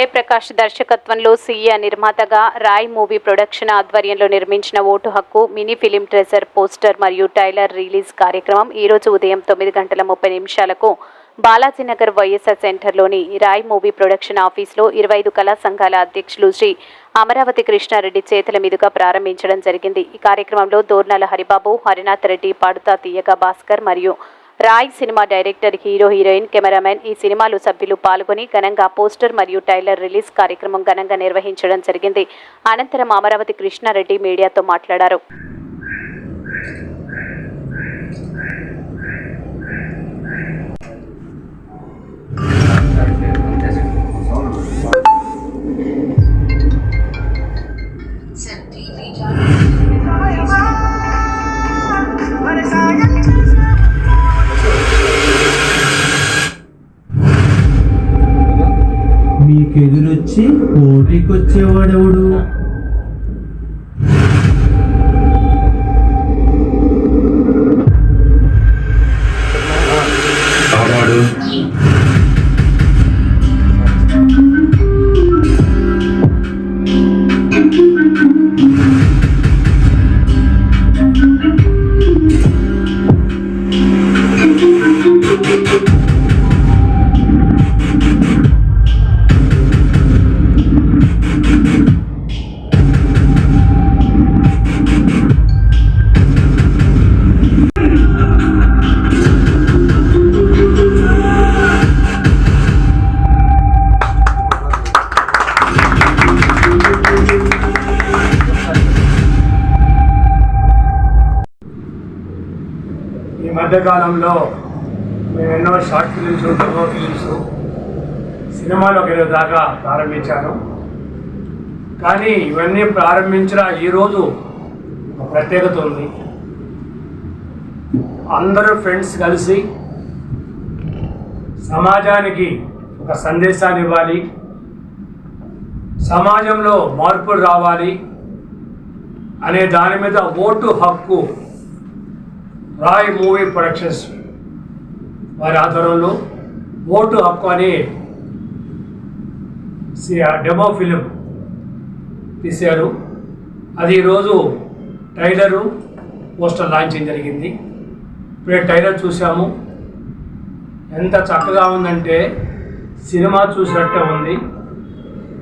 జయప్రకాష్ దర్శకత్వంలో సీఏ నిర్మాతగా Roy movie production ఆధ్వర్యంలో నిర్మించిన ఓటు హక్కు మినీ ఫిలిం ట్రెజర్ పోస్టర్ మరియు టైలర్ రిలీజ్ కార్యక్రమం ఈ రోజు ఉదయం తొమ్మిది గంటల ముప్పై నిమిషాలకు బాలాజీనగర్ వైఎస్ఆర్ సెంటర్లోని రాయ్ మూవీ ప్రొడక్షన్ ఆఫీస్లో ఇరవై ఐదు కళా సంఘాల అధ్యక్షులు శ్రీ అమరావతి కృష్ణారెడ్డి చేతుల మీదుగా ప్రారంభించడం జరిగింది. ఈ కార్యక్రమంలో దోర్నాల హరిబాబు హరినాథ్ రెడ్డి పాడుతా తీయగా భాస్కర్ మరియు Roy cinema director hero heroine cameraman ఈ సినిమాలు సభ్యులు పాల్గొని ఘనంగా పోస్టర్ మరియు టైలర్ రిలీజ్ కార్యక్రమం ఘనంగా నిర్వహించడం జరిగింది. అనంతరం అమరావతి కృష్ణారెడ్డి మీడియాతో మాట్లాడారు. వచ్చి పోటీకొచ్చేవాడెవడు మధ్యకాలంలో మేము ఎన్నో షార్ట్ ఫిలిమ్స్ డెమో ఫిలిమ్స్ ఒక ఇరవై దాకా ప్రారంభించాను. కానీ ఇవన్నీ ప్రారంభించిన ఈరోజు ఒక ప్రత్యేకత ఉంది. అందరూ ఫ్రెండ్స్ కలిసి సమాజానికి ఒక సందేశాన్ని ఇవ్వాలి. సమాజంలో మార్పులు రావాలి అనే దాని మీద ఓటు హక్కు రాయ్ మూవీ ప్రొడక్షన్స్ వారి ఆధ్వర్యంలో ఓటు హక్కు అని సి- డెమో ఫిలిం తీశారు. అది ఈరోజు ట్రైలరు పోస్టర్ లాంచింగ్ జరిగింది. ఇప్పుడే ట్రైలర్ చూసాము ఎంత చక్కగా ఉందంటే సినిమా చూసినట్టే ఉంది.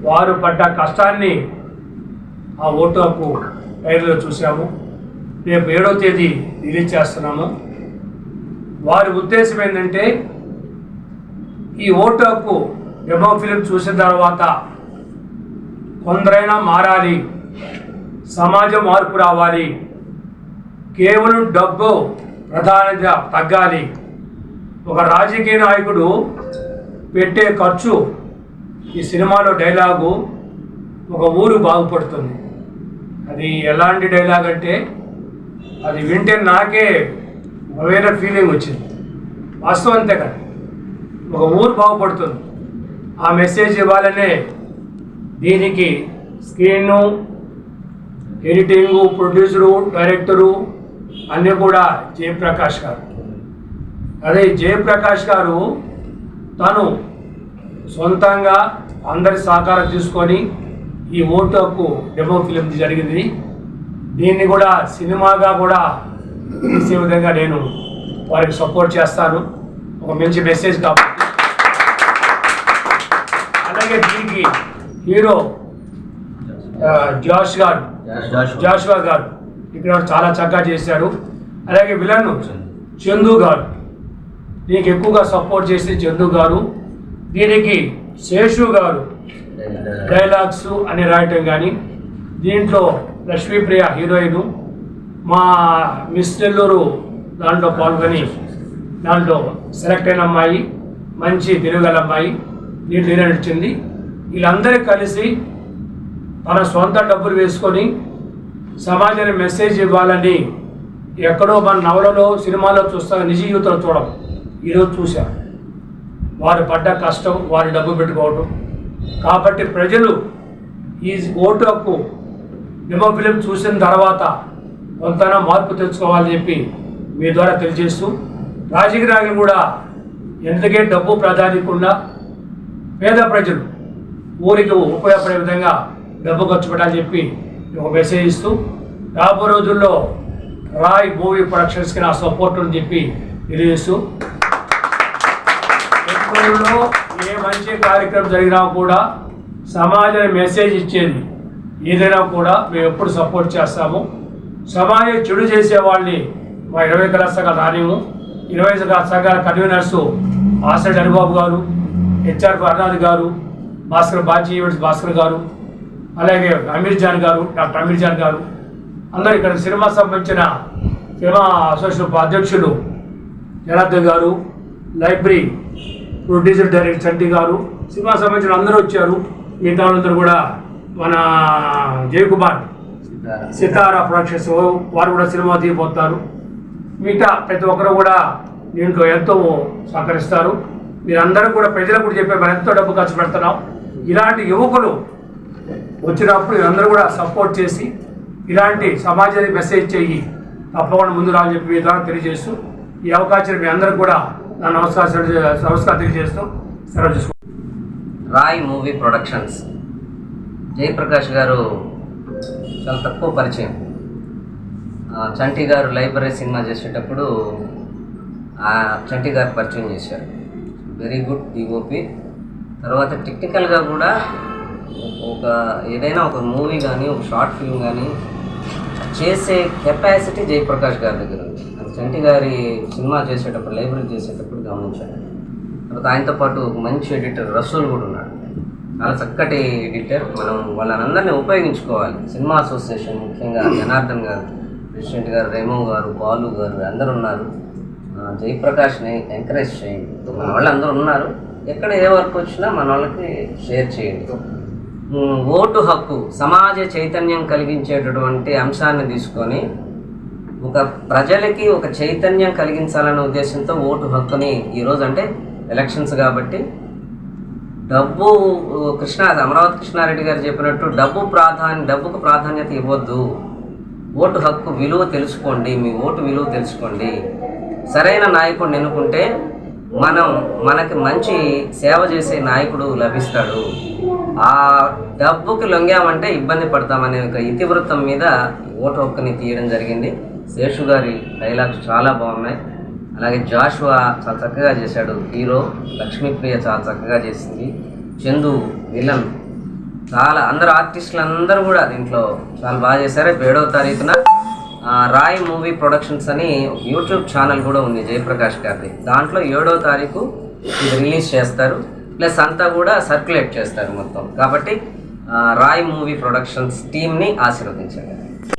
వారు పడ్డ కష్టాన్ని ఆ ఓటు హక్కు ట్రైలర్లో చూసాము రేపు ఏడో తేదీ రిలీజ్ చేస్తున్నాము. వారి ఉద్దేశం ఏంటంటే ఈ ఓటు హక్కు డెమో ఫిలిం చూసిన తర్వాత కొందరైనా మారాలి సమాజం మార్పు రావాలి కేవలం డబ్బు ప్రధానంగా తగ్గాలి. ఒక రాజకీయ నాయకుడు పెట్టే ఖర్చు ఈ సినిమాలో డైలాగు ఒక ఊరు బాగుపడుతుంది. అది ఎలాంటి డైలాగ్ అంటే అది వింటే నాకే ఒక ఫీలింగ్ వచ్చింది. వాస్తవం అంతే కదా. ఒక ఊరు బాగుపడుతుంది. ఆ మెసేజ్ ఇవ్వాలనే దీనికి స్క్రీను ఎడిటింగు ప్రొడ్యూసరు డైరెక్టరు అన్నీ కూడా జయప్రకాష్ గారు. అదే జయప్రకాష్ గారు తను సొంతంగా అందరి సహకారం తీసుకొని ఈ ఓటు హక్కు డెమో ఫిలిం జరిగింది. దీన్ని కూడా సినిమాగా కూడా తీసే విధంగా నేను వారికి సపోర్ట్ చేస్తాను. ఒక మంచి మెసేజ్ కాబట్టి. అలాగే దీనికి హీరో జాష్ గారు జాషువా గారు ఇక్కడ చాలా చక్కగా చేశారు. అలాగే విలన్ చందు గారు దీనికి ఎక్కువగా సపోర్ట్ చేసి చందు గారు దీనికి శేషు గారు డైలాగ్స్. అని రాయటం కానీ దీంట్లో లక్ష్మీప్రియ హీరోయిన్ మా మిస్ నెల్లూరు దాంట్లో పాల్గొని దాంట్లో సెలెక్ట్ అయిన అమ్మాయి మంచి తెలుగుగల అమ్మాయి దీంట్లో నడిచింది. వచ్చింది వీళ్ళందరూ కలిసి తన సొంత డబ్బులు వేసుకొని సమాజానికి మెసేజ్ ఇవ్వాలని ఎక్కడో మన నవలలో సినిమాలో చూస్తా నిజ జీవితంలో చూడం. ఈరోజు చూసాం వారు పడ్డ కష్టం వారి డబ్బు పెట్టుకోవడం కాబట్టి ప్రజలు ఈ ఓటు హక్కు డెమో ఫిలిం చూసిన తర్వాత కొంతైనా మార్పు తెచ్చుకోవాలని చెప్పి మీ ద్వారా తెలియజేస్తూ రాజకీయ నాయకులు కూడా ఎందుకే డబ్బు ప్రాధాన్యకుండా పేద ప్రజలు ఊరికి ఉపయోగపడే విధంగా డబ్బు ఖర్చు పెట్టాలని చెప్పి ఒక మెసేజ్ ఇస్తూ రాబో రోజుల్లో రాయ్ మూవీ ప్రొడక్షన్స్కి నా సపోర్ట్ అని చెప్పి తెలియజేస్తూ ఏ మంచి కార్యక్రమం జరిగినా కూడా సమాజానికి మెసేజ్ ఇచ్చేది ఏదైనా కూడా మేము ఎప్పుడు సపోర్ట్ చేస్తాము. సమాజం చెడు చేసే వాళ్ళని మా ఇరవై కళా సంఘాల నాణ్యము ఇరవై కళా సంఘాల కన్వీనర్స్ ఆసడ్ హరిబాబు గారు హెచ్ఆర్ అర్నాథ్ గారు భాస్కర్ బాజీ ఈవెంట్స్ భాస్కర్ గారు అలాగే అమీర్ జాన్ గారు డాక్టర్ అమీర్ జాన్ గారు. అందరూ ఇక్కడ సినిమా సంబంధించిన సినిమా అసోసియేషన్ అధ్యక్షులు జనార్దన్ గారు లైబ్రరీ ప్రొడ్యూసర్ డైరెక్టర్ చంటి గారు సినిమా సంబంధించిన అందరూ వచ్చారు. మిగతా వాళ్ళందరూ కూడా మన జయకుమార్ సితారా ప్రొడక్షన్స్ వారు కూడా సినిమా తీయబోతారు. మిగతా ప్రతి ఒక్కరు కూడా దీంట్లో ఎంతో సహకరిస్తారు. మీరందరూ కూడా ప్రజలకు కూడా చెప్పే మనం ఎంతో డబ్బు ఖర్చు పెడుతున్నాం. ఇలాంటి యువకులు వచ్చినప్పుడు అందరూ కూడా సపోర్ట్ చేసి ఇలాంటి సమాజానికి మెసేజ్ చెయ్యి. తప్పకుండా ముందు రాని చెప్పి మీ ద్వారా తెలియజేస్తూ ఈ అవకాశం మీ అందరికి కూడా నా నమస్కారం నమస్కారం తెలియజేస్తూ సెలవు చేసుకుంటాను రాయ్ మూవీ ప్రొడక్షన్స్. జయప్రకాష్ గారు చాలా తక్కువ పరిచయం. చంటి గారు లైబ్రరీ సినిమా చేసేటప్పుడు ఆ చంటి గారు పరిచయం చేశారు. వెరీ గుడ్ డిఓపి తర్వాత టెక్నికల్గా కూడా ఒక ఏదైనా ఒక మూవీ కానీ ఒక షార్ట్ ఫిల్మ్ కానీ చేసే కెపాసిటీ జయప్రకాష్ గారి దగ్గర ఉంది. అది చంటి గారి సినిమా చేసేటప్పుడు లైబ్రరీ చేసేటప్పుడు గమనించాను తర్వాత ఆయనతో పాటు ఒక మంచి ఎడిటర్ రసూల్ కూడా ఉన్నాడు. చాలా చక్కటి ఎడిటర్ మనం వాళ్ళందరినీ ఉపయోగించుకోవాలి. సినిమా అసోసియేషన్ ముఖ్యంగా జనార్దన్ గారు ప్రెసిడెంట్ గారు రేమో గారు బాలు గారు అందరు ఉన్నారు. జయప్రకాష్ని ఎంకరేజ్ చేయండి. మన వాళ్ళు అందరూ ఉన్నారు. ఎక్కడ ఏ వర్క్ వచ్చినా మన వాళ్ళకి షేర్ చేయండి. ఓటు హక్కు సమాజ చైతన్యం కలిగించేటటువంటి అంశాన్ని తీసుకొని ఒక ప్రజలకి ఒక చైతన్యం కలిగించాలనే ఉద్దేశంతో ఓటు హక్కుని ఈరోజు అంటే ఎలక్షన్స్ కాబట్టి డబ్బు కృష్ణ అమరావతి కృష్ణారెడ్డి గారు చెప్పినట్టు డబ్బు ప్రాధాన్య డబ్బుకు ప్రాధాన్యత ఇవ్వద్దు. ఓటు హక్కు విలువ తెలుసుకోండి మీ ఓటు విలువ తెలుసుకోండి. సరైన నాయకుడిని ఎన్నుకుంటే మనం మనకి మంచి సేవ చేసే నాయకుడు లభిస్తాడు. ఆ డబ్బుకి లొంగామంటే ఇబ్బంది పడతామనే ఒక ఇతివృత్తం మీద ఓటు హక్కుని తీయడం జరిగింది. శేషు గారి డైలాగ్స్ చాలా బాగున్నాయి. అలాగే జాషువా చాలా చక్కగా చేశాడు. హీరో లక్ష్మీప్రియ చాలా చక్కగా చేసింది. చందు విలన్ చాలా అందరు ఆర్టిస్టులు అందరూ కూడా దీంట్లో చాలా బాగా చేశారు. ఏడవ తారీఖున రాయ్ మూవీ ప్రొడక్షన్స్ అని యూట్యూబ్ ఛానల్ కూడా ఉంది జయప్రకాష్ గారిది. దాంట్లో ఏడవ తారీఖు ఇది రిలీజ్ చేస్తారు. ప్లస్ అంతా కూడా సర్క్యులేట్ చేస్తారు మొత్తం. కాబట్టి రాయ్ మూవీ ప్రొడక్షన్స్ టీమ్ని ఆశీర్వదించండి.